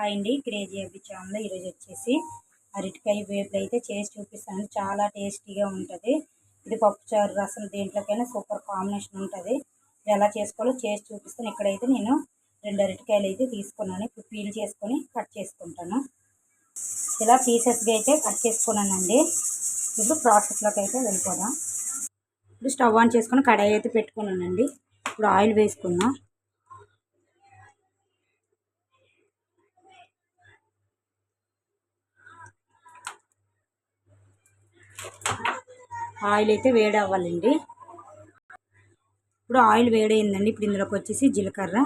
Hi అండి crazy అబ్బి channel ఈరోజు వచ్చేసి అరటికాయ వేపులు అయితే చేసి చూపిస్తాను. చాలా టేస్టీగా ఉంటుంది. ఇది పప్పుచారు రసం దేంట్లోకైనా సూపర్ కాంబినేషన్ ఉంటుంది. ఇది ఎలా చేసుకోవాలో చేసి చూపిస్తాను. ఇక్కడైతే నేను రెండు అరటికాయలు అయితే తీసుకున్నాను. ఇప్పుడు పీల్ చేసుకొని కట్ చేసుకుంటాను. ఇలా పీసెస్గా అయితే కట్ చేసుకున్నానండి. ఇప్పుడు ప్రాసెస్లోకి అయితే వెళ్ళిపోదాం. ఇప్పుడు స్టవ్ ఆన్ చేసుకొని కడాయి అయితే పెట్టుకున్నానండి. ఇప్పుడు ఆయిల్ వేసుకుందాం. ఆయిల్ అయితే వేడి అవ్వాలండి ఇప్పుడు ఆయిల్ వేడైందండి. ఇప్పుడు ఇందులోకి వచ్చేసి జీలకర్ర.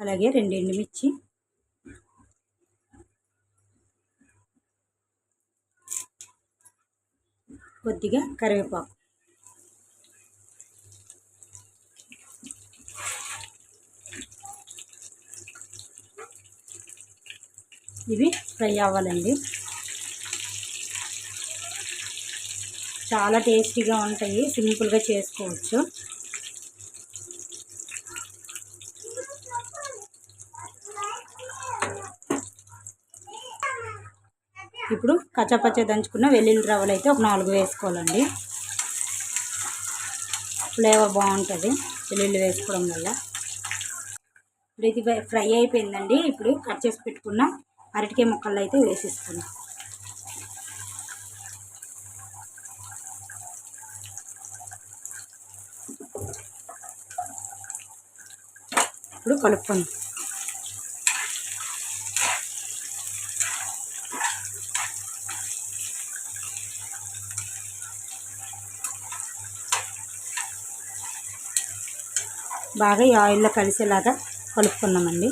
అలాగే రెండు ఎండుమిర్చి. కొద్దిగా కరివేపాకు. ఇవి ఫ్రై అవ్వాలండి. చాలా టేస్టీగా ఉంటాయి. సింపుల్గా చేసుకోవచ్చు. ఇప్పుడు కచ్చపచ్చ దంచుకున్న వెల్లుల్లి రవ్వలు అయితే ఒక నాలుగు వేసుకోవాలండి. ఫ్లేవర్ బాగుంటుంది వెల్లుల్లి వేసుకోవడం వల్ల. ఇప్పుడు ఇది ఫ్రై అయిపోయిందండి. ఇప్పుడు కట్ చేసి పెట్టుకున్న అరటికాయ ముక్కలు అయితే వేసేసుకున్నాం. ఇప్పుడు కలుపుకుందాం. బాగా ఈ ఆయిల్లో కలిసేలాగా కలుపుకున్నామండి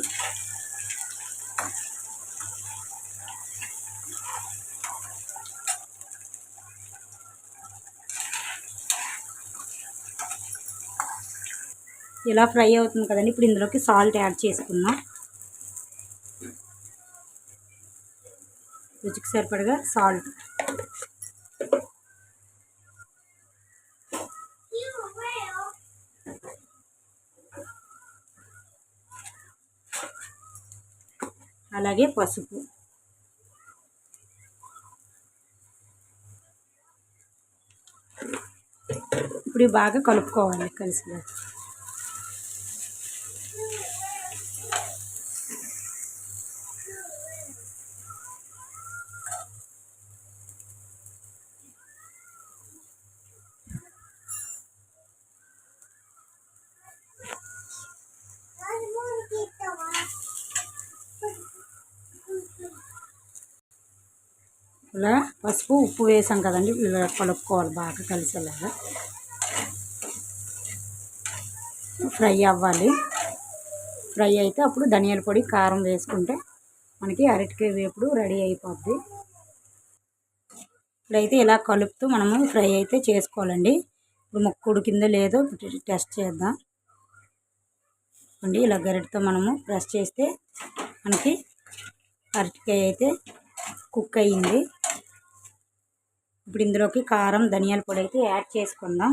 ఇలా ఫ్రై అవుతుంది కదండి. ఇప్పుడు ఇందులోకి సాల్ట్ యాడ్ చేసుకుందాం. రుచికి సరిపడగా సాల్ట్ అలాగే పసుపు. ఇప్పుడు బాగా కలుపుకోవాలి కలిసిపోయి. ఇలా పసుపు ఉప్పు వేసాం కదండి ఇలా కలుపుకోవాలి బాగా కలిసేలాగా. ఫ్రై అవ్వాలి. ఫ్రై అయితే అప్పుడు ధనియాల పొడి కారం వేసుకుంటే మనకి అరటికాయ వేపుడు రెడీ అయిపోద్ది. ఇప్పుడైతే ఇలా కలుపుతూ మనము ఫ్రై అయితే చేసుకోవాలండి. ఇప్పుడు ముక్క ఉడికిందో లేదో టెస్ట్ చేద్దాం. అండి ఇలా గరిటతో మనము ప్రెస్ చేస్తే మనకి అరటికాయ అయితే కుక్ అయ్యింది. ఇప్పుడు ఇందులోకి కారం ధనియాల పొడి అయితే యాడ్ చేసుకుందాం.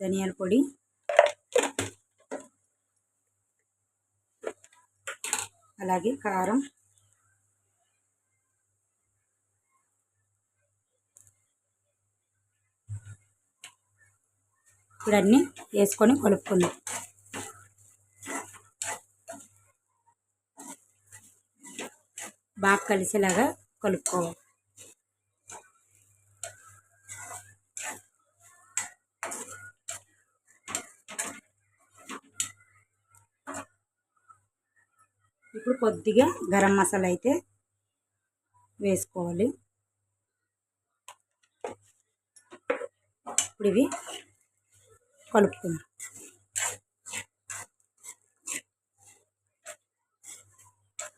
ధనియాల పొడి. అలాగే కారం. ఇప్పుడు అన్నీ వేసుకొని కలుపుకుందాం. బాగా కలిసేలాగా కలుపుకోవాలి. ఇప్పుడు కొద్దిగా గరం మసాలా అయితే వేసుకోవాలి. ఇప్పుడు ఇవి కలుపుకుందాం.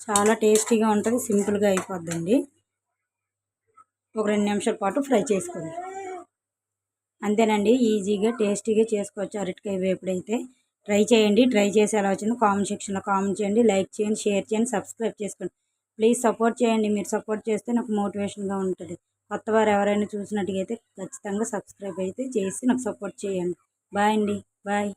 చాలా టేస్టీగా ఉంటుంది సింపుల్గా అయిపోద్దండి. ఒక రెండు నిమిషాల పాటు ఫ్రై చేసుకోండి అంతేనండి ఈజీగా టేస్టీగా చేసుకోవచ్చు అరటికాయ వేపుడైతే ట్రై చేయండి ట్రై చేసి ఎలా వచ్చిందో కామెంట్ సెక్షన్లో కామెంట్ చేయండి లైక్ చేయండి షేర్ చేయండి సబ్స్క్రైబ్ చేసుకోండి. ప్లీజ్ సపోర్ట్ చేయండి మీరు సపోర్ట్ చేస్తే నాకు మోటివేషన్గా ఉంటుంది. కొత్త వారు ఎవరైనా చూసినట్టుగా అయితే ఖచ్చితంగా సబ్స్క్రైబ్ అయితే చేసి నాకు సపోర్ట్ చేయండి. బాయ్ అండి బాయ్.